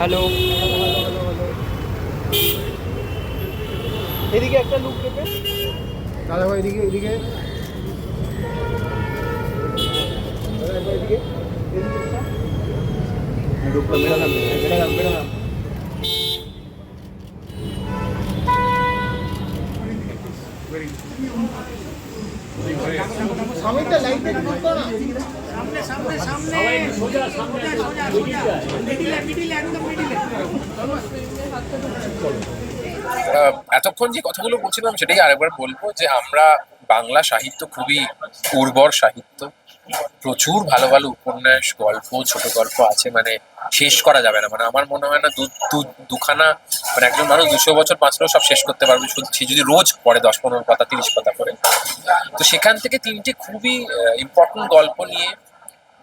Hello. এদিকে একটা look দেবে দাদা ভাই এদিকে এদিকে। এদিকে। এদিকে একটা। লুকটা বেরোলাম বেরোলাম বেরোলাম সামনেটা লাইটটা একটু করতো না আহ, এতক্ষণ যে কথাগুলো বলছিলাম সেটাই আরেকবার বলব যে আমরা বাংলা সাহিত্য খুবই উর্বর সাহিত্য। প্রচুর ভালো ভালো উপন্যাস গল্প ছোট গল্প আছে মানে শেষ করা যাবে না। মানে আমার মনে হয় না দুখানা মানে একজন মানুষ দুশো বছর বাঁচলেও সব শেষ করতে পারবে। সে যদি রোজ পড়ে দশ পনেরো পাতা তিরিশ পাতা করে। তো সেখান থেকে তিনটে খুবই ইম্পর্টেন্ট গল্প নিয়ে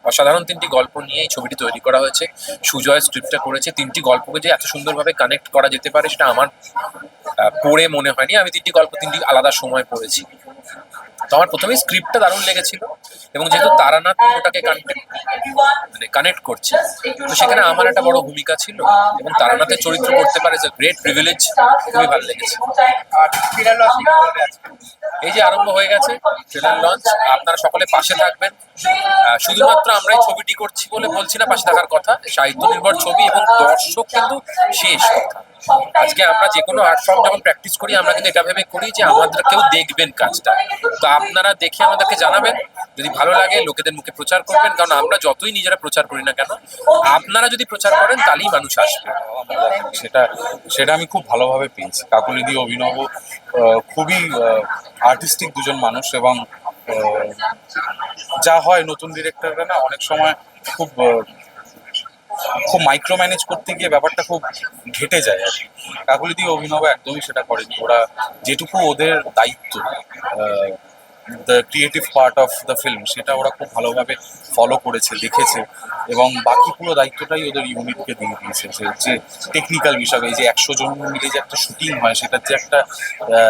অসাধারণ তিনটি গল্প নিয়ে এই ছবিটি তৈরি করা হয়েছে। সুজয় স্ক্রিপ্টটা করেছে। তিনটি গল্পকে যে এত সুন্দরভাবে কানেক্ট করা যেতে পারে সেটা আমার পড়ে মনে হয়নি। আমি তিনটি গল্প, তিনটি আলাদা সময় পড়েছি। তো আমার প্রথমে স্ক্রিপ্টটা দারুণ লেগেছিল এবং যেহেতু তারানাথ ওটাকে মানে কানেক্ট করছে, তো সেখানে আমার একটা বড় ভূমিকা ছিল এবং তারানাথের চরিত্র করতে পারে যে গ্রেট প্রিভিলেজ খুবই ভালো লেগেছে। এই যে আরম্ভ হয়ে গেছে ট্রেলার লঞ্চ আপনারা সকলে পাশে থাকবেন। শুধুমাত্র আমরা এই ছবিটি করছি বলে বলছি না, পাশে থাকার কথা। সাহিত্য নির্ভর ছবি এবং দর্শক কিন্তু শেষ কথা। আজকে আমরা যে কোনো আর্ট ফর্ম যখন প্র্যাকটিস করি, আমরা কিন্তু এটা ভেবে করি যে আমাদের কেউ দেখবেন কাজটা। তো আপনারা দেখে আমাদেরকে জানাবেন। যদি ভালো লাগে, লোকেদের মুখে প্রচার করবেন। কারণ আমরা যতই নিজেরা প্রচার করি না কেন, আপনারা যদি প্রচার করেন, তাহলেই মানুষ আসবে। সেটা সেটা আমি খুব ভালোভাবে পেয়েছি। কাকুলিদি অভিনব খুবই আর্টিস্টিক দুজন মানুষ এবং যা হয় নতুন ডিরেক্টররা না, অনেক সময় খুব খুব মাইক্রো ম্যানেজ করতে গিয়ে ব্যাপারটা খুব ঘেটে যায় আর কি। কাকুলিদি অভিনব একদমই সেটা করেনি। ওরা যেটুকু ওদের দায়িত্ব the creative part of the film সেটা ওরা খুব ভালোভাবে ফলো করেছে, দেখেছে এবং বাকি পুরো দায়িত্বটাই ওদের ইউনিটকে দিয়ে দিয়েছে। যে যে টেকনিক্যাল বিষয়, এই যে একশো জন মিলে যে একটা শুটিং হয়, সেটার যে একটা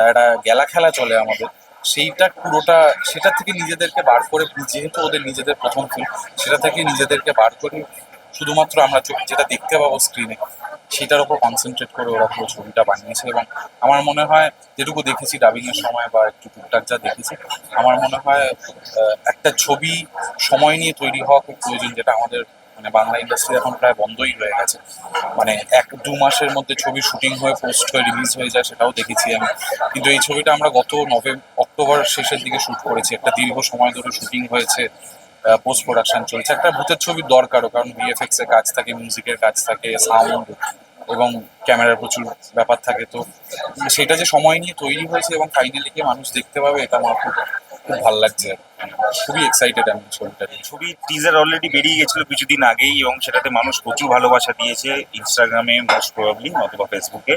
একটা গেলা খেলা চলে আমাদের, সেইটা পুরোটা, সেটা থেকে নিজেদেরকে বার করে, যেহেতু ওদের নিজেদের প্রথম ফিল্ম সেটা থেকে নিজেদেরকে বার করে শুধুমাত্র আমরা যেটা দেখতে পাবো স্ক্রিনে সেটার উপর কনসেন্ট্রেট করে ওরা পুরো ছবিটা বানিয়েছে এবং আমার মনে হয় যেটুকু দেখেছি ডাবিংয়ের সময় বা একটু টুকটাক যা দেখেছি, আমার মনে হয় একটা ছবি সময় নিয়ে তৈরি হওয়া খুব প্রয়োজন যেটা আমাদের মানে বাংলা ইন্ডাস্ট্রি এখন প্রায় বন্ধই হয়ে গেছে। মানে এক, দু মাসের মধ্যে ছবি শুটিং হয়ে পোস্ট হয়ে রিলিজ হয়ে যায় সেটাও দেখেছি আমি। কিন্তু এই ছবিটা আমরা গত নভেম্বর অক্টোবর শেষের দিকে শ্যুট করেছি। একটা দীর্ঘ সময় ধরে শুটিং হয়েছে। পোস্ট প্রোডাকশন চলছে। একটা ভূতের ছবির দরকারও, কারণ ভিএফএক্স এর কাজ থাকে মিউজিকের কাজ থাকে সাউন্ড এবং ক্যামেরার প্রচুর ব্যাপার থাকে। তো সেটা যে সময় নিয়ে তৈরি হয়েছে এবং ফাইনালি গিয়ে মানুষ দেখতে পাবে, এটা আমার খুব খুব ভালো লাগছে। খুবই এক্সাইটেড আমি ছবিটা ছবি টিজার অলরেডি বেরিয়ে গেছিল কিছুদিন আগেই এবং সেটাতে মানুষ প্রচুর ভালোবাসা দিয়েছে ইনস্টাগ্রামে মোস্ট প্রবাবলি অথবা ফেসবুকে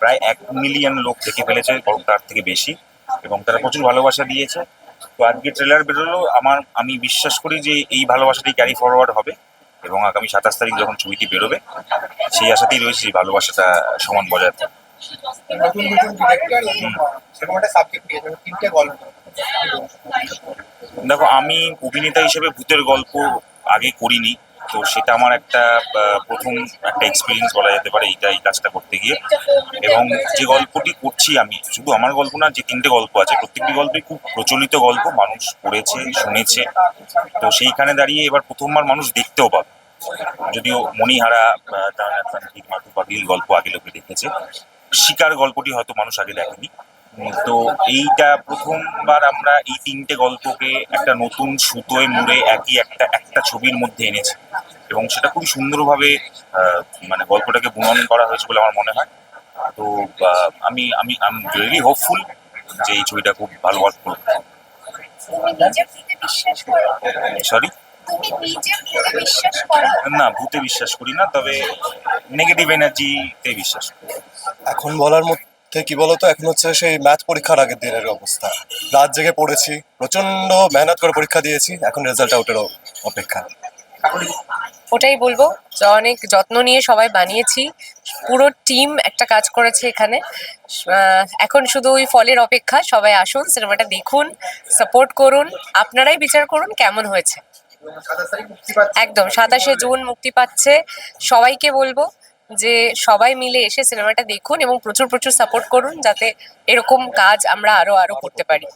প্রায় এক মিলিয়ন লোক দেখে ফেলেছে তার থেকে বেশি। এবং তারা প্রচুর ভালোবাসা দিয়েছে। তো আজকে ট্রেলার বেরোলো। আমার আমি বিশ্বাস করি যে এই ভালোবাসাটি ক্যারি ফরওয়ার্ড হবে এবং আগামী সাতাশ তারিখ যখন ছবিটি বেরোবে সেই আশাতেই রয়েছে এই ভালোবাসাটা সমান বজায় থাকবে। নতুন নতুন ডিরেক্টর সেরকম একটা সাবজেক্ট নিয়ে তিনটে গল্প। দেখো আমি অভিনেতা হিসেবে ভূতের গল্প আগে করিনি। তো সেটা আমার একটা প্রথম একটা এক্সপিরিয়েন্স বলা যেতে পারে এইটা, এই কাজটা করতে গিয়ে। এবং যে গল্পটি করছি আমি, শুধু আমার গল্প না, যে তিনটে গল্প আছে, প্রত্যেকটি গল্পই খুব প্রচলিত গল্প, মানুষ পড়েছে, শুনেছে। তো সেইখানে দাঁড়িয়ে এবার প্রথমবার মানুষ দেখতেও পাবে। যদিও মণিহারা তার পাগলির গল্প আগে লোকে দেখেছে। শিকার গল্পটি হয়তো মানুষ আগে দেখেনি। তো এইটা প্রথমবার আমরা এই তিনটে গল্পকে একটা নতুন সুতোয় মুড়ে একই একটা একটা ছবির মধ্যে এনেছি। এবং সেটা খুব সুন্দরভাবে মানে গল্পটাকে বুনন করা হয়েছে বলে আমার মনে হয়। তো আমি আমি আই এম রিয়েলি হোপফুল যে এই ছবিটা খুব ভালো ওয়ার্ক করবে। করো? সরি তুমি নিজে ভূতে বিশ্বাস করো? না ভূতে বিশ্বাস করি না তবে নেগেটিভ এনার্জিতে বিশ্বাস করি। এখন বলার মতো মধ্যে কি বলতো এখন হচ্ছে সেই ম্যাথ পরীক্ষার আগের দিনের অবস্থা। রাত জেগে পড়েছি প্রচণ্ড মেহনত করে পরীক্ষা দিয়েছি এখন রেজাল্ট আউটেরও অপেক্ষা। ওটাই বলব। অনেক যত্ন নিয়ে সবাই বানিয়েছি। পুরো টিম একটা কাজ করেছে এখানে। এখন শুধু ওই ফলের অপেক্ষা। সবাই আসুন, সিনেমাটা দেখুন সাপোর্ট করুন। আপনারাই বিচার করুন কেমন হয়েছে। একদম, সাতাশে জুন মুক্তি পাচ্ছে। সবাইকে বলব যে সবাই মিলে এসে সিনেমাটা দেখুন এবং প্রচুর প্রচুর সাপোর্ট করুন যাতে এরকম কাজ আমরা আরও আরও করতে পারি।